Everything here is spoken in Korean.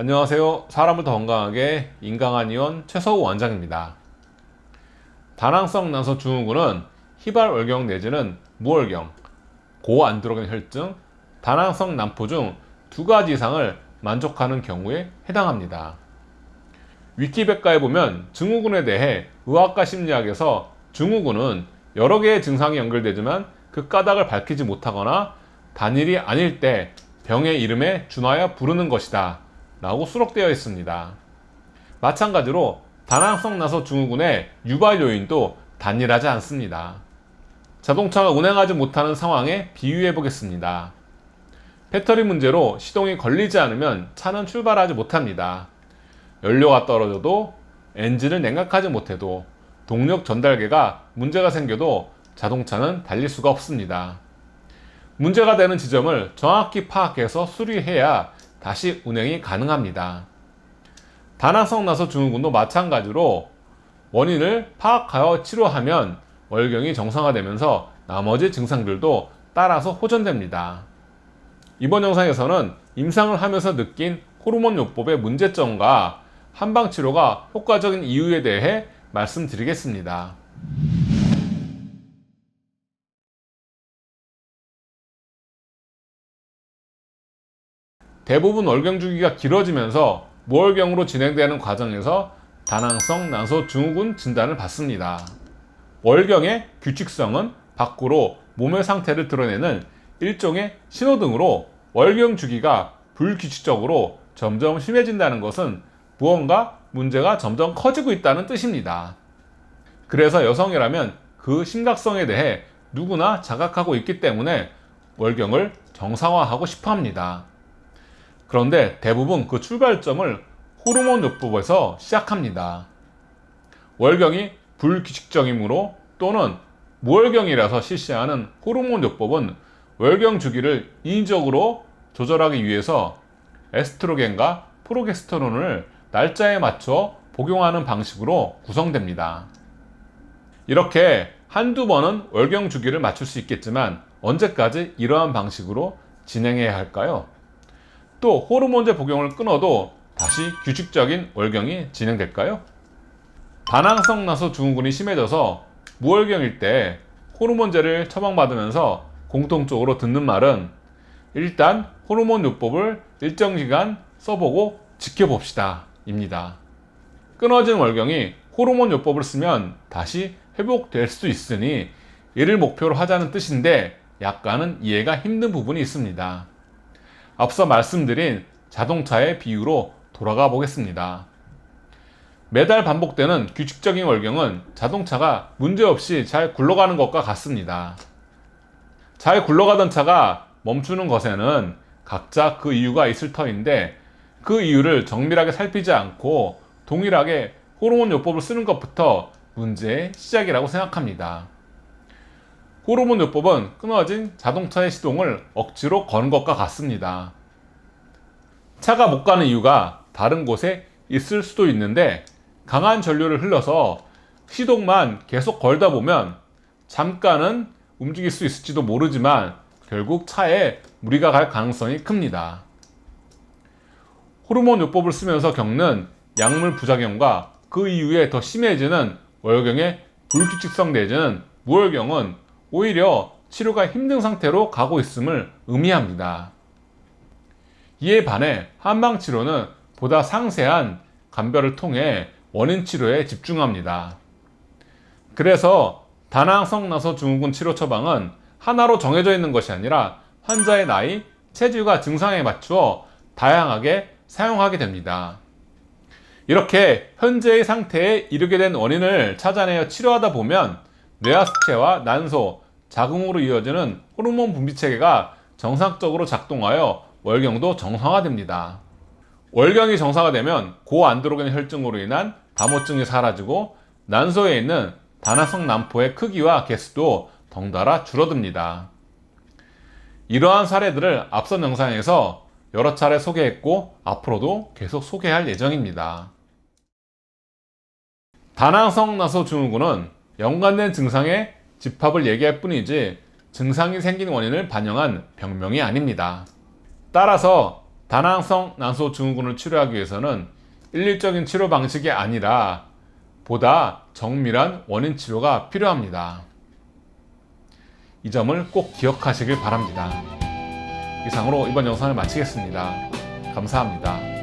안녕하세요. 사람을 더 건강하게 인강한 의원 최서우 원장입니다. 다낭성 난소 증후군은 희발월경 내지는 무월경, 고안드로겐 혈증, 다낭성 난포 중 두 가지 이상을 만족하는 경우에 해당합니다. 위키백과에 보면 증후군에 대해 의학과 심리학에서 증후군은 여러 개의 증상이 연결되지만 그 까닭을 밝히지 못하거나 단일이 아닐 때 병의 이름에 준하여 부르는 것이다 라고 수록되어 있습니다. 마찬가지로 다낭성 나서 증후군의 유발 요인도 단일하지 않습니다. 자동차가 운행하지 못하는 상황에 비유해 보겠습니다. 배터리 문제로 시동이 걸리지 않으면 차는 출발하지 못합니다. 연료가 떨어져도 엔진을 냉각하지 못해도 동력 전달계가 문제가 생겨도 자동차는 달릴 수가 없습니다. 문제가 되는 지점을 정확히 파악해서 수리해야 다시 운행이 가능합니다. 다낭성 나서 증후군도 마찬가지로 원인을 파악하여 치료하면 월경이 정상화되면서 나머지 증상들도 따라서 호전됩니다. 이번 영상에서는 임상을 하면서 느낀 호르몬 요법의 문제점과 한방 치료가 효과적인 이유에 대해 말씀드리겠습니다. 대부분 월경 주기가 길어지면서 무월경으로 진행되는 과정에서 다낭성 난소 증후군 진단을 받습니다. 월경의 규칙성은 밖으로 몸의 상태를 드러내는 일종의 신호등으로 월경 주기가 불규칙적으로 점점 심해진다는 것은 무언가 문제가 점점 커지고 있다는 뜻입니다. 그래서 여성이라면 그 심각성에 대해 누구나 자각하고 있기 때문에 월경을 정상화하고 싶어 합니다. 그런데 대부분 그 출발점을 호르몬 요법에서 시작합니다. 월경이 불규칙적이므로 또는 무월경이라서 실시하는 호르몬 요법은 월경 주기를 인위적으로 조절하기 위해서 에스트로겐과 프로게스테론을 날짜에 맞춰 복용하는 방식으로 구성됩니다. 이렇게 한두 번은 월경 주기를 맞출 수 있겠지만 언제까지 이러한 방식으로 진행해야 할까요? 또 호르몬제 복용을 끊어도 다시 규칙적인 월경이 진행될까요? 다낭성 나소 증후군이 심해져서 무월경일 때 호르몬제를 처방받으면서 공통적으로 듣는 말은 일단 호르몬 요법을 일정 기간 써보고 지켜봅시다 입니다. 끊어진 월경이 호르몬 요법을 쓰면 다시 회복될 수도 있으니 이를 목표로 하자는 뜻인데 약간은 이해가 힘든 부분이 있습니다. 앞서 말씀드린 자동차의 비유로 돌아가 보겠습니다. 매달 반복되는 규칙적인 월경은 자동차가 문제없이 잘 굴러가는 것과 같습니다. 잘 굴러가던 차가 멈추는 것에는 각자 그 이유가 있을 터인데 그 이유를 정밀하게 살피지 않고 동일하게 호르몬 요법을 쓰는 것부터 문제의 시작이라고 생각합니다. 호르몬 요법은 끊어진 자동차의 시동을 억지로 거는 것과 같습니다. 차가 못 가는 이유가 다른 곳에 있을 수도 있는데 강한 전류를 흘러서 시동만 계속 걸다 보면 잠깐은 움직일 수 있을지도 모르지만 결국 차에 무리가 갈 가능성이 큽니다. 호르몬 요법을 쓰면서 겪는 약물 부작용과 그 이후에 더 심해지는 월경의 불규칙성 내지는 무월경은 오히려 치료가 힘든 상태로 가고 있음을 의미합니다. 이에 반해 한방 치료는 보다 상세한 감별을 통해 원인 치료에 집중합니다. 그래서 다낭성 나서 증후군 치료 처방은 하나로 정해져 있는 것이 아니라 환자의 나이, 체질과 증상에 맞추어 다양하게 사용하게 됩니다. 이렇게 현재의 상태에 이르게 된 원인을 찾아내어 치료하다 보면 뇌하수체와 난소, 자궁으로 이어지는 호르몬 분비 체계가 정상적으로 작동하여 월경도 정상화됩니다. 월경이 정상화되면 고안드로겐 혈증으로 인한 다모증이 사라지고 난소에 있는 다나성 난포의 크기와 개수도 덩달아 줄어듭니다. 이러한 사례들을 앞선 영상에서 여러 차례 소개했고 앞으로도 계속 소개할 예정입니다. 다낭성 나소 증후군은 연관된 증상의 집합을 얘기할 뿐이지 증상이 생긴 원인을 반영한 병명이 아닙니다. 따라서 다낭성 난소 증후군을 치료하기 위해서는 일률적인 치료 방식이 아니라 보다 정밀한 원인 치료가 필요합니다. 이 점을 꼭 기억하시길 바랍니다. 이상으로 이번 영상을 마치겠습니다. 감사합니다.